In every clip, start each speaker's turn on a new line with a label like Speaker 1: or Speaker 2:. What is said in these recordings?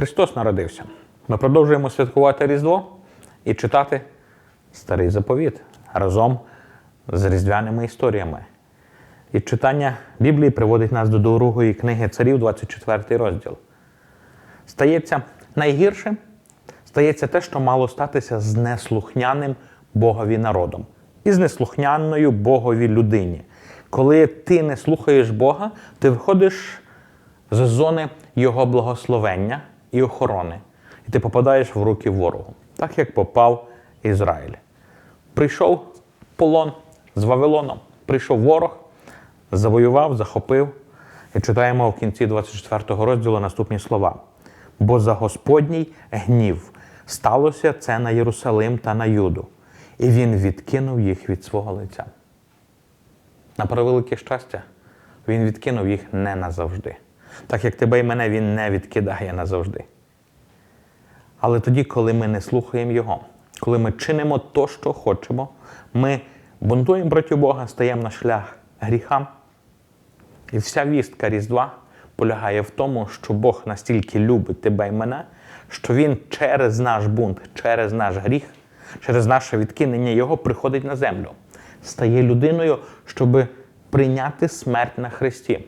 Speaker 1: Христос народився. Ми продовжуємо святкувати Різдво і читати Старий заповіт разом з різдвяними історіями. І читання Біблії приводить нас до другої книги царів, 24 розділ. Стається найгірше, стається те, що мало статися з неслухняним Богові народом і з неслухняною Богові людині. Коли ти не слухаєш Бога, ти виходиш з зони Його благословення і охорони, і ти попадаєш в руки ворогу, так як попав Ізраїль. Прийшов полон з Вавилоном, прийшов ворог, завоював, захопив. І читаємо в кінці 24 розділу наступні слова. Бо за Господній гнів сталося це на Єрусалим та на Юду, і він відкинув їх від свого лиця. На превелике щастя, він відкинув їх не назавжди. Так як тебе і мене він не відкидає назавжди. Але тоді, коли ми не слухаємо Його, коли ми чинимо то, що хочемо, ми бунтуємо проти Бога, стаємо на шлях гріха. І вся вістка Різдва полягає в тому, що Бог настільки любить тебе і мене, що Він через наш бунт, через наш гріх, через наше відкинення Його приходить на землю, стає людиною, щоб прийняти смерть на Христі.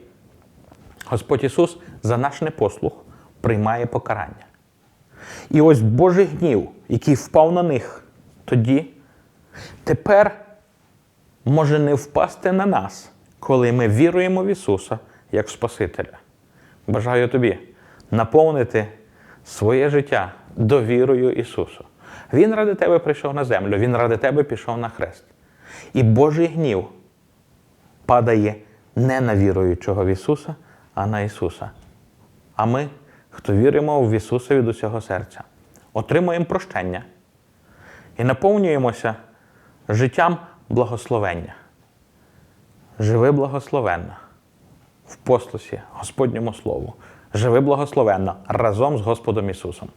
Speaker 1: Господь Ісус за наш непослух приймає покарання. І ось Божий гнів, який впав на них тоді, тепер може не впасти на нас, коли ми віруємо в Ісуса як Спасителя. Бажаю тобі наповнити своє життя довірою Ісусу. Він ради тебе прийшов на землю, Він ради тебе пішов на хрест. І Божий гнів падає не на віруючого в Ісуса, а на Ісуса. А ми, хто віримо в Ісуса від усього серця, отримуємо прощення і наповнюємося життям благословення. Живи благословенно в послусі Господньому Слову. Живи благословенно разом з Господом Ісусом.